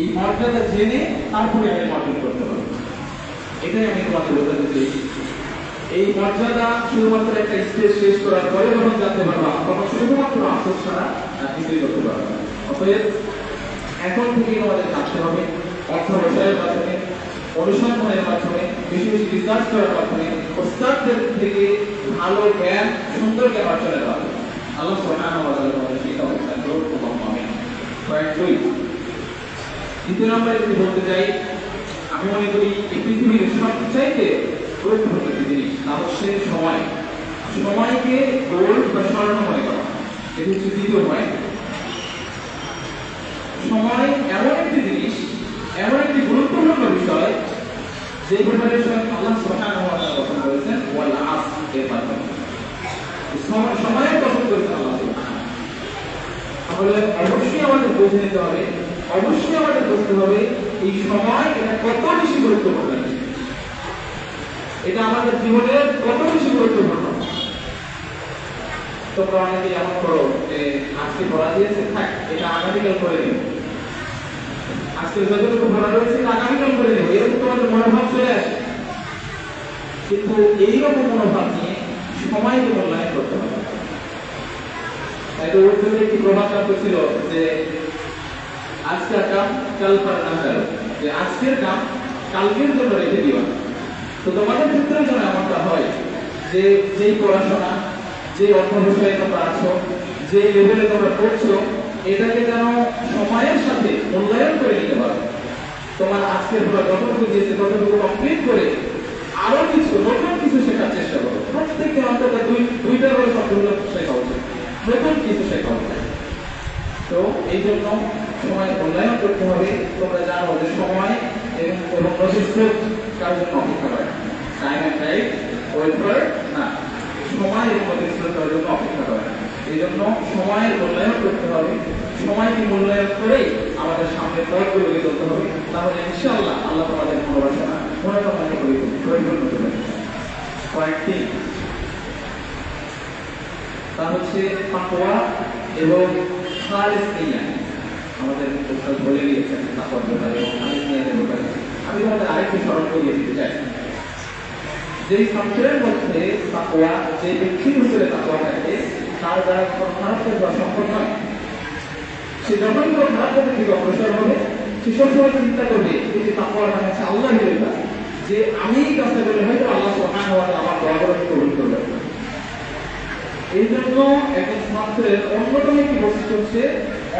এই মর্যাদা জেনে তারপরে আমি মর্যাদা করতে পারব। এটাই আমি তোমাকে বোঝাতে চেয়েছি এই মর্যাদা শুধুমাত্র একটা স্টেজ শেষ করার পরে যখন জানতে পারবা তখন শুধুমাত্র আফসোস ছাড়া কিছুই করতে পারবে অতএব এখন থেকে আমাদের জানতে হবে অর্থ ব্যবসায়ের মাধ্যমে, অনুসন্ধানের মাধ্যমে, বেশি বেশি রিসার্চ করার মাধ্যমে, ওস্তাদদের থেকে ভালো জ্ঞান, সুন্দর জ্ঞান অর্জনের মাধ্যমে। আল্লাহ তাআলা আমাদের সেই অবস্থা গ্রহণ করুন আমিন পয়েন্ট নম্বরে যদি বলতে চাই আমি মনে করি এই পৃথিবীর সবচাইতে গুরুত্বপূর্ণ একটি জিনিস, তা হচ্ছে সময়। সময়কে গোল্ড বা স্বর্ণ মনে করা এটি হচ্ছে দ্বিতীয় পয়েন্ট। সময় এমন একটি জিনিস, এমন একটি গুরুত্বপূর্ণ বিষয়, যে ব্যাপারে স্বয়ং আল্লাহ সুবহানাহু ওয়া তাআলা ওয়াল আস এর মাধ্যমে। সময়, সময়ের কথা বলেছেন আল্লাহ তাহলে আমাদের বুঝে নিতে হবে, অবশ্যই আমাদের বুঝতে হবে এই সময় এটা কত বেশি গুরুত্বপূর্ণ। এটা আমাদের জীবনের কত বেশি গুরুত্বপূর্ণ। তোমরা অনেকে এমন করো যে, আজকে পড়া দিয়েছে, থাক, এটা আগামীকাল করে দিও আজকে যতটুকু পড়া রয়েছে আগামীকাল করে দিও এরকম তোমাদের মনোভাব চলে আসে। কিন্তু এইরকম মনোভাব নিয়ে সময়কে মূল্যায়ন করতে হবে। তো একটি প্রবাদ বাক্য ছিল যে আজকের কাম কাল পার না যে আজকের কাম কালকের জন্য রেখে দিও। তো তোমাদের ক্ষেত্রে যেন এমনটা হয় যে যেই পড়াশোনা যে অর্থ বিষয়ে তোমরা আছো যে লেভেলে তোমরা পড়ছো, এটাকে যেন সময়ের সাথে মূল্যায়ন করে নিতে পারো। তোমার আজকের পড়া যতটুকু দিয়েছে, ততটুকু কমপ্লিট করে আরও কিছু, নতুন কিছু শেখার চেষ্টা করো। প্রত্যেককে অন্তত দুই দুইটা করে শব্দগুলো শেখা উচিত। নতুন কিছু শেখা উচিত তো এই জন্য সময় মূল্যায়ন করতে হবে। তোমরা জানো যে সময় এবং নদীস্রোত কার জন্য অপেক্ষা করে? টাইম অ্যান্ড টাইম ওয়েট না। সময় এবং নদীস্রোত কার জন্য অপেক্ষা করে? এই জন্য সময়ের মূল্যায়ন করতে হবে। সময়কে মূল্যায়ন করেই আমাদের সামনে পথগুলো চলতে হবে। তাহলে ইনশাআল্লাহ আল্লাহ তোমাদের ভালোবাসা মনোকামনা পরিপূর্ণ করবে পয়েন্ট তিন তা হচ্ছে তাকওয়া এবং খালিস আমাদের উস্তাদ বলে দিয়েছেন ব্যাপারে এবং খালিস ব্যাপারে। আমি তোমাদের আরেকটু স্মরণ করিয়ে দিতে চাই। যে ছাত্রের মধ্যে তাকওয়া যে ব্যক্তির ভিতরে তাকওয়া থাকে, তার দ্বারা কাজ হওয়া সম্ভব নয়। সে যখনই কাজের দিকে অগ্রসর হবে, সে সবসময় চিন্তা করবে যে আল্লাহ যে আমি কাজটা হয়তো আল্লাহ আমার করে কবুল করবে এই জন্য একজন ছাত্রের অন্যতম একটি বৈশিষ্ট্য হচ্ছে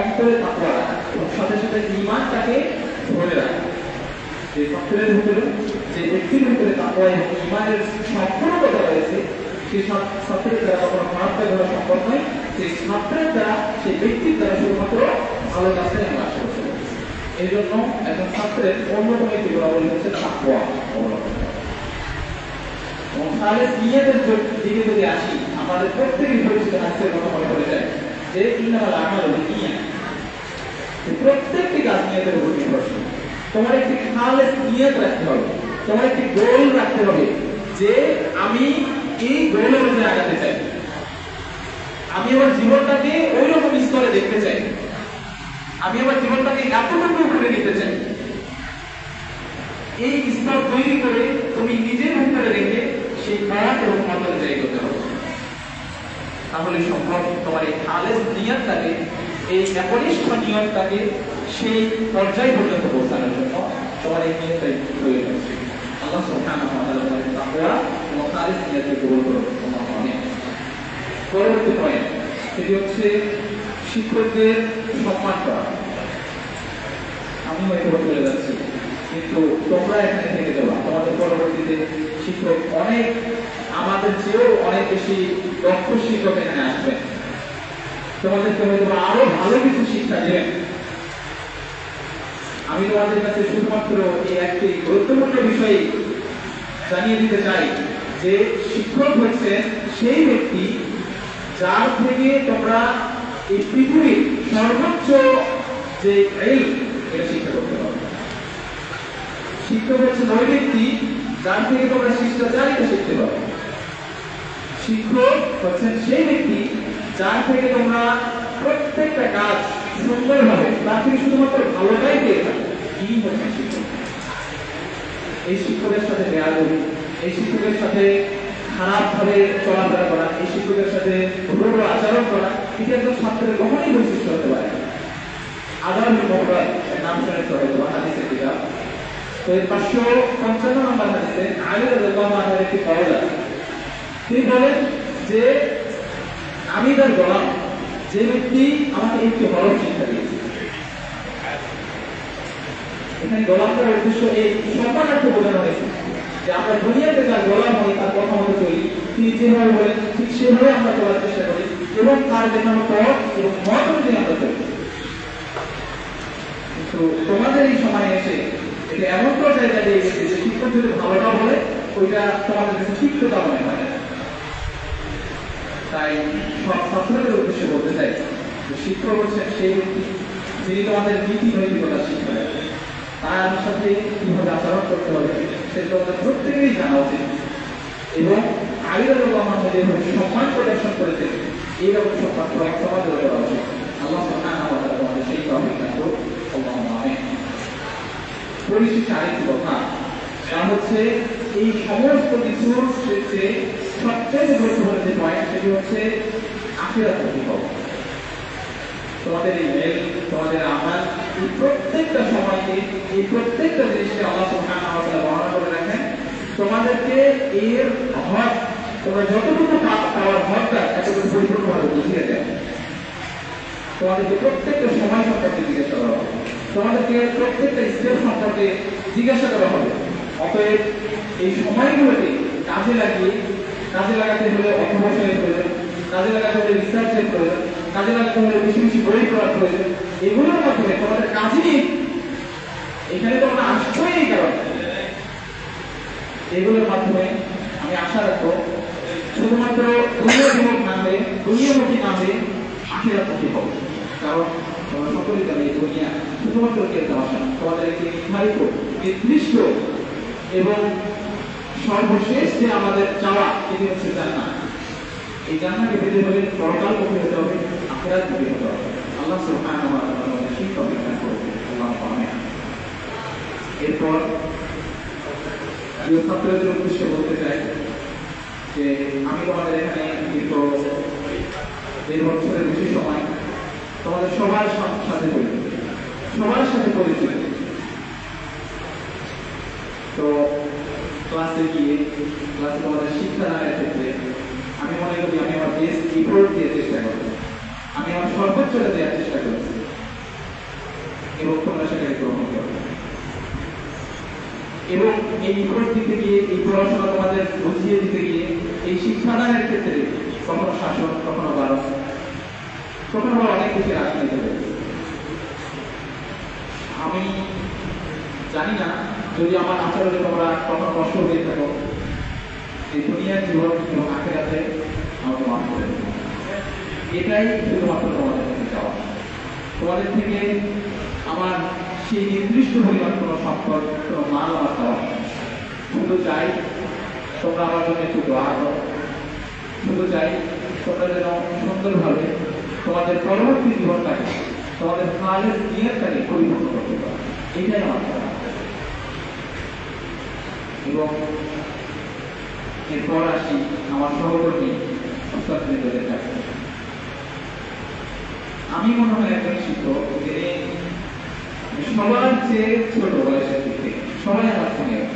অন্তরে তাকওয়া সাথে সাথে ইমানটাকে ধরে রাখা। যে ছাত্রের ভিতরে, যে ব্যক্তির ভিতরে তাকওয়া এবং ইমানের রয়েছে ছাত্রের দ্বারা খারাপ কাজ সম্ভব নয়। সেই ছাত্রের দ্বারা সেই ব্যক্তির দ্বারা শুধুমাত্র ভালো কাজটাই আমরা আশা এই জন্য একজন ছাত্রের অন্যতম একটি হচ্ছে তাকওয়া এবং তাহলে নিয়তের দিকে যদি আসি আমাদের প্রত্যেকের পরিচিত হাসির কথা মনে পড়ে যায়। যে ইন্নামাল আমার নিয়া প্রত্যেকটি কাজ নিয়তের উপর নির্ভরশীল। তোমার একটি খালেস নিয়ত রাখতে হবে। তোমার একটি গোল রাখতে হবে যে আমি এই গোলের মধ্যে আগাতে চাই। আমি আমার জীবনটাকে ওই রকম স্তরে দেখতে চাই। আমি আমার জীবনটাকে এতটুকু উপরে নিতে চাই। এই স্তর তৈরি করে তুমি নিজের ভিতরে রেখে সেই পথ এবং মতন তৈরি করতে হবে। তাহলে তোমার এই খালেজ নিয়তটাকে এই একনিষ্ঠ নিয়তটাকে সেই পর্যায় পর্যন্ত পৌঁছানোর জন্য তোমার এই নিয়তটাই আল্লাহ সুবহানাহু ওয়া তাআলা তাকওয়া এবং করো, তোমার মনে পরবর্তী পয়েন্ট হচ্ছে শিক্ষকদের সম্মান করা। আমি চলে যাচ্ছি, কিন্তু তোমরা এখানে থেকে তোমাদের পরবর্তীতে শিক্ষক অনেক আমাদের চেয়েও অনেক বেশি দক্ষ শিক্ষক এখানে আসবেন। তোমাদেরকে হয়তো আরও ভালো কিছু শিক্ষা দেবেন। আমি তোমাদের কাছে শুধুমাত্র এই একটি গুরুত্বপূর্ণ বিষয় জানিয়ে দিতে চাই যে শিক্ষক হচ্ছে সেই ব্যক্তি যার থেকে তোমরা এই পৃথিবীর সর্বোচ্চ যে এই এটা শিক্ষা করতে পারো। শিক্ষক হচ্ছে ওই ব্যক্তি যার থেকে তোমরা শিষ্টাচারিতা শিখতে পারো। শিক্ষক হচ্ছেন সেই ব্যক্তি যার থেকে তোমরা প্রত্যেকটা কাজ সুন্দরভাবে তার থেকে শুধু ভালোটাই পেয়ে থাকে তিনি হচ্ছেন শিক্ষক এই শিক্ষকের সাথে বেয়াদবি, এই শিক্ষকের সাথে খারাপভাবে চলাফেরা করা, এই শিক্ষকের সাথে রূঢ় আচরণ করা, এটা একজন ছাত্রের কখনই বৈশিষ্ট্য হতে পারে। আদালত মোহরাজ নাম শুনেছে হয়তো হাদিসের কিতাব। তো এর পাঁচশো পঞ্চান্ন নম্বর হাদিসে আলী আনহুর একটি কওল আছে। তিনি বলেন যে, আমি তার গোলাম। যে ব্যক্তি আমাকে একটি হরফ শিক্ষা দিয়েছে। এখানে গোলাম করার উদ্দেশ্য এই সম্মানার্থে বোঝানো হয়েছে যে আমরা দুনিয়াতে যার গোলাম হই, তার কথা মতো চলি। তিনি যেভাবে বলেন, ঠিক সেভাবে আমরা চলার চেষ্টা করি এবং তার দেখানো পথ এবং মত অনুযায়ী আমরা চলি। কিন্তু তোমাদের এই সময় এসে এটা এমন পর্যায়ে দাঁড়িয়ে গেছে যে শিক্ষক যদি ভালোটা বলে, ওইটা তোমাদের কাছে তিক্ততা মনে হয় না। তাই ছাত্রদের উদ্দেশ্যে বলতে চাই শিক্ষক হচ্ছেন সেই ব্যক্তি যিনি তোমাদের নীতি নৈতিকতা শিক্ষা তার সাথে কীভাবে আচরণ করতে হবে সেটা তোমাদের প্রত্যেকেরই জানা উচিত। এবং রহমান যেভাবে সম্মান প্রদর্শন করেছে এইরকম ছাত্র সমাজ করা উচিত। সুবহানাহু ওয়া তাআলা তোমাদের সেই আমিন। পরিশেষে আরেকটি কথা। তা হচ্ছে এই সমস্ত কিছুর শেষে সবচেয়ে গুরুত্বপূর্ণ যে পয়েন্ট সেটি হচ্ছে আখেরাত প্রতিভব তোমাদের এই মেল তোমাদের আমার এই প্রত্যেকটা সময়কে এই প্রত্যেকটা জিনিসকে আল্লাহ সুবহানাহু ওয়া তাআলা বর্ণনা করে রাখেন তোমাদেরকে এর হক তোমরা যতটুকু পাওয়ার হকটা এতটুকু পরিপূর্ণভাবে বুঝিয়ে দেয় তোমাদেরকে প্রত্যেকটা সময় সম্পর্কে জিজ্ঞাসা করা হবে তোমাদেরকে প্রত্যেকটা স্টেপ সম্পর্কে জিজ্ঞাসা করা হবে অতএব এই সময়গুলোকে কাজে লাগিয়ে কাজে লাগাতে হলে অর্থবর্ষণের প্রয়োজন কাজে লাগাতে হলে রিসার্চের প্রয়োজন কাজে লাগাতে হলে বেশি বেশি বই পড়ার প্রয়োজন এগুলোর মাধ্যমে তোমাদের কাজেই এখানে তোমরা আসবোই এই কারণে। এগুলোর মাধ্যমে আমি আশা রাখব, শুধুমাত্র দুনিয়ামুখ না হয়ে দুনিয়ামুখী না হয়ে আখিরাতমুখী হব। কারণ তোমরা সকলেই জানো দুনিয়া শুধুমাত্র কেউ না। তোমাদের একটি নির্ধারিত, নির্দিষ্ট এবং সর্বশেষ যে আমাদের চাওয়া এটি হচ্ছে জান্নাত। এই জান্নাতকে পেতে হলে পরকাল মুখী হতে হবে, আখিরাত মুখী হতে হবে। আল্লাহ করুন আমিন। এরপর ছাত্রদের উদ্দেশ্যে বলতে চাই যে, আমি তোমাদের এখানে দীর্ঘ দেড় বছরের বেশি সময় তোমাদের সবার সাথে পরিচিত। সবার সাথে পরিচিত তো ক্লাসে গিয়ে, ক্লাসে তোমাদের শিক্ষা দানের ক্ষেত্রে আমি মনে করি আমি আমার বেস্ট ইফোর্ট দিয়ে চেষ্টা করছি। আমি আমার সর্বোচ্চটা দেওয়ার চেষ্টা করছি। এবং তোমরা সেটাকে গ্রহণ করবে এবং এই ইফোর্ট দিতে গিয়ে, এই পড়াশোনা তোমাদের বুঝিয়ে দিতে গিয়ে, এই শিক্ষাদানের ক্ষেত্রে কখনো শাসন, কখনো বারণ, কখনো আবার অনেক কিছু রাজনীতি আমি জানি না যদি আমার আচরণে তোমরা কখনো কষ্ট হয়ে থাকো। এই দুনিয়ার জীবন এবং আখেরাতে আমাকে মাফ করে এটাই শুধুমাত্র তোমাদের কাছে চাওয়া। তোমাদের থেকে আমার সেই নির্দিষ্ট পরিমাণ কোনো সম্পদ, কোনো মাল আমার চাওয়া শুধু চাই তোমরা আমার জন্য একটু দোয়া করো। শুধু চাই তোমরা যেন সুন্দরভাবে তোমাদের পরবর্তী জীবনটাকে, তোমাদের কালের নিয়তটাকে পরিপূর্ণ করতে পারো। এটাই আমার এবং এরপর আসি আমার সহকর্মী ছাত্রীদের কাছে। আমি মনে হয় একজন শিক্ষক, যিনি সবার চেয়ে ছোট বয়সের থেকে, সবাই আমার সিনিয়র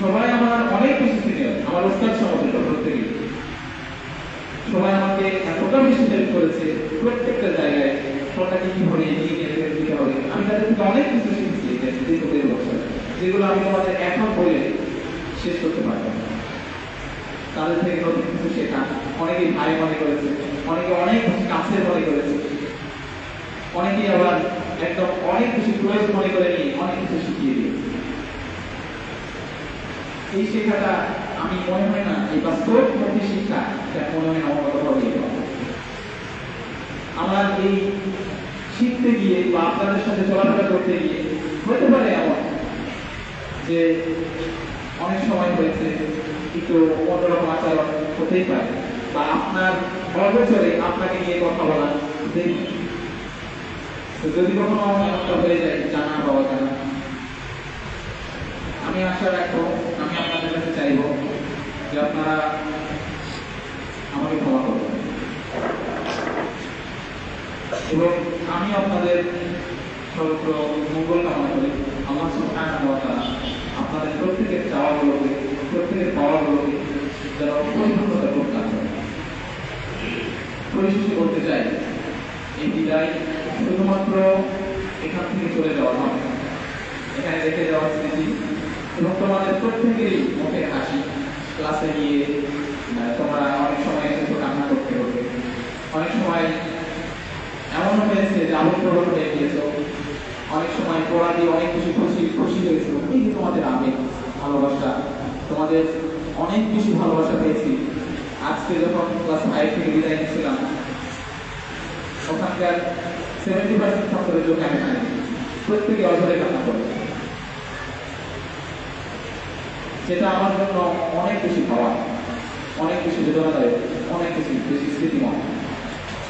সবাই আমার অনেক বেশি সিনিয়র আমার ওস্তাদ সমতুল্য প্রত্যেকেই সবাই আমাকে এতটা বেশি হেল্প করেছে প্রত্যেকটা জায়গায় সরকারকে কীভাবে এগিয়ে নিয়ে যেতে দিতে হবে আমি তাদের থেকে অনেক কিছু শিখেছি এই দীর্ঘ দেড় বছর যেগুলো আমি তোমাদের এখন বলে শেষ করতে পারব তাদের থেকে নতুন কিছু শেখা? অনেকেই ভাই মনে করেছে, অনেকে অনেক বেশি কাছের মনে করেছে। অনেকেই আবার একদম অনেক বেশি ক্লোজ মনে করে নিয়ে অনেক কিছু শিখিয়ে দিয়েছে। এই শেখাটা আমি মনে হয় না এই বাস্তবমুখী শিক্ষা, এটা মনে হয় আমার কোথাও দিয়ে পাবো। আমার এই শিখতে গিয়ে বা আপনাদের সাথে চলাফেরা করতে গিয়ে হতে পারে এমন যে অনেক সময় হয়েছে একটু অন্যরকম আচরণ হতেই পারে। বা আপনার অগোচরে আপনাকে নিয়ে কথা বলা যদি কখনো এমনটা হয়ে যায়, জানা পাওয়া জানা আমি আশা রাখব, আমি আপনাদের কাছে চাইব যে আপনারা আমাকে ক্ষমা করবেন এবং আমি আপনাদের সর্বত্র মঙ্গল কামনা করি। আমার সুবহানাহু তাআলা প্রত্যেকের চাওয়াগুলোকে, প্রত্যেকের পাওয়াগুলোকে যেন পরিপূর্ণতা করতে পারে পরিশেষে করতে চাই, এই বিদায় শুধুমাত্র এখান থেকে চলে যাওয়া নয়। এখানে রেখে যাওয়ার স্মৃতি এবং তোমাদের প্রত্যেকেরই মুখে হাসি। ক্লাসে গিয়ে তোমরা অনেক সময় এসে কান্না করতে হবে অনেক সময় এমন হয়েছে যে আবেগপ্রবণ হয়ে গিয়েছ। অনেক সময় পড়া দিয়ে অনেক কিছু খুশি খুশি হয়েছিল। যে তোমাদের আবেগ ভালোবাসা, তোমাদের অনেক বেশি ভালোবাসা পেয়েছি। আজকে যখন ক্লাস ফাইভ থেকে বিদায় নিয়েছিলাম ওখানকার সেভেন্টি পার্সেন্ট ছাত্রের জন্য আমি জানি প্রত্যেকে অঝরে কান্না করে। যেটা আমার জন্য অনেক বেশি পাওয়া, অনেক বেশি বেদনাদায়ক, অনেক বেশি বেশি স্মৃতিময়।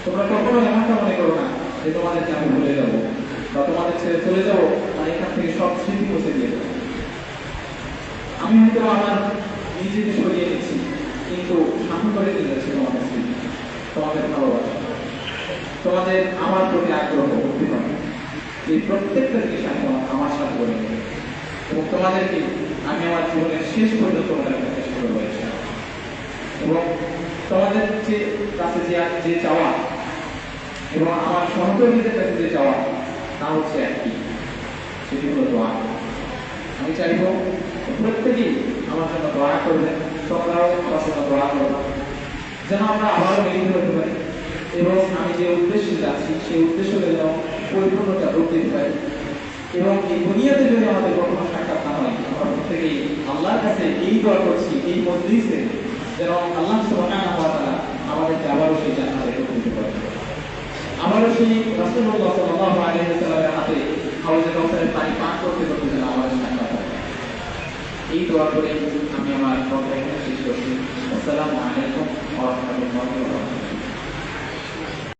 তোমরা কখনো এমনটা মনে করো না যে তোমাদেরকে আমি ভুলে যাব। বা তোমাদের ছেড়ে চলে যাব আর এখান থেকে সব স্মৃতি মুছে দিয়ে দেবো। আমি হয়তো আমার নিজেকে সরিয়ে নিচ্ছি, কিন্তু সামনে করে দিয়ে যাচ্ছে তোমাদের স্মৃতি, তোমাদের ভালোবাসা। তোমাদের আমার প্রতি আগ্রহ হবে এই প্রত্যেকটা জিনিস আমি আমার- সাথে করে। এবং তোমাদেরকে আমি আমার জীবনের শেষ পর্যন্ত মনে রাখার চেষ্টা করব এবং তোমাদের যে কাছে যে চাওয়া, এবং আমার সহকর্মীদের কাছে যে চাওয়া তা হচ্ছে একই সেটি হলো দোয়া। আমি চাইব প্রত্যেকেই আমার জন্য দোয়া করবেন তোমরাও আমার জন্য দোয়া করবে, যেন আমরা আবারও মিলিত হতে পারি। এবং আমি যে উদ্দেশ্যে যাচ্ছি, সেই উদ্দেশ্যকে যেন পরিপূর্ণতা রূপ দিতে পারি। এবং এই দুনিয়াতে যদি আমাদের কখনো সাক্ষাৎ না হয়, আমরা প্রত্যেকেই আল্লাহর কাছে এই দোয়া করছি, এই মজলিসে যেন আল্লাহ সুবহানাহু ওয়া তাআলা আমাদেরকে আবারও সেই জান্নাতে ঢুকতে দিতে পারে। আমারও সেই ওয়াসাল্লামের হাতে হাউজে অবস্থায় পানি পান করতে করতে যেন আমার এই দোয়া করে আমি আমার শেষ করছি। আসসালামু আলাইকুম